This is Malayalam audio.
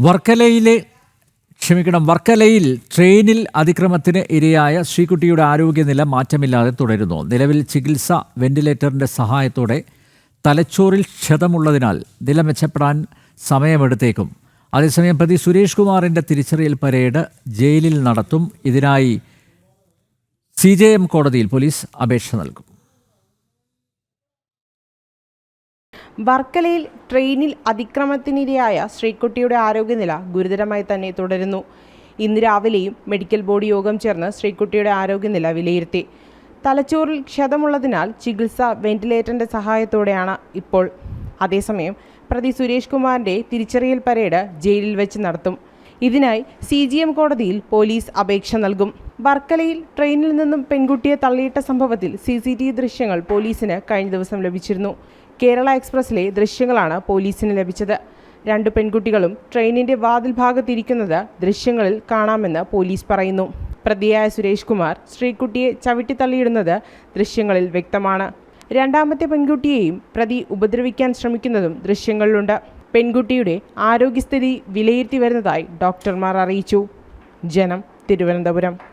വർക്കലയിലെ ക്ഷമിക്കണം വർക്കലയിൽ ട്രെയിനിൽ അതിക്രമത്തിന് ഇരയായ ശ്രീകുട്ടിയുടെ ആരോഗ്യനില മാറ്റമില്ലാതെ തുടരുന്നു. നിലവിൽ ചികിത്സ വെന്റിലേറ്ററിന്റെ സഹായത്തോടെ തലച്ചോറിൽ ക്ഷതമുള്ളതിനാൽ നില മെച്ചപ്പെടാൻ സമയമെടുത്തേക്കും. അതേസമയം പ്രതി സുരേഷ് കുമാറിന്റെ തിരിച്ചറിയൽ പരേഡ് ജയിലിൽ നടത്തും. ഇതിനായി സി കോടതിയിൽ പോലീസ് അപേക്ഷ നൽകും. വർക്കലയിൽ ട്രെയിനിൽ അതിക്രമത്തിനിരയായ ശ്രീക്കുട്ടിയുടെ ആരോഗ്യനില ഗുരുതരമായി തന്നെ തുടരുന്നു. ഇന്ന് രാവിലെയും മെഡിക്കൽ ബോർഡ് യോഗം ചേർന്ന് ശ്രീക്കുട്ടിയുടെ ആരോഗ്യനില വിലയിരുത്തി. തലച്ചോറിൽ ക്ഷതമുള്ളതിനാൽ ചികിത്സ വെന്റിലേറ്ററിന്റെ സഹായത്തോടെയാണ് ഇപ്പോൾ. അതേസമയം പ്രതി സുരേഷ് കുമാറിന്റെ തിരിച്ചറിയൽ പരേഡ് ജയിലിൽ വെച്ച് നടത്തും. ഇതിനായി സി ജി എം കോടതിയിൽ പോലീസ് അപേക്ഷ നൽകും. വർക്കലയിൽ ട്രെയിനിൽ നിന്നും പെൺകുട്ടിയെ തള്ളിയിട്ട സംഭവത്തിൽ സി സി ടി വി ദൃശ്യങ്ങൾ പോലീസിന് കഴിഞ്ഞ ദിവസം ലഭിച്ചിരുന്നു. കേരള എക്സ്പ്രസ്സിലെ ദൃശ്യങ്ങളാണ് പോലീസിന് ലഭിച്ചത്. രണ്ട് പെൺകുട്ടികളും ട്രെയിനിന്റെ വാതിൽ ഭാഗത്തിരിക്കുന്നത് ദൃശ്യങ്ങളിൽ കാണാമെന്ന് പോലീസ് പറയുന്നു. പ്രതിയായ സുരേഷ് കുമാർ ശ്രീകുട്ടിയെ ചവിട്ടിത്തള്ളിയിടുന്നത് ദൃശ്യങ്ങളിൽ വ്യക്തമാണ്. രണ്ടാമത്തെ പെൺകുട്ടിയെയും പ്രതി ഉപദ്രവിക്കാൻ ശ്രമിക്കുന്നതും ദൃശ്യങ്ങളിലുണ്ട്. പെൺകുട്ടിയുടെ ആരോഗ്യസ്ഥിതി വിലയിരുത്തി വരുന്നതായി ഡോക്ടർമാർ അറിയിച്ചു. ജനം തിരുവനന്തപുരം.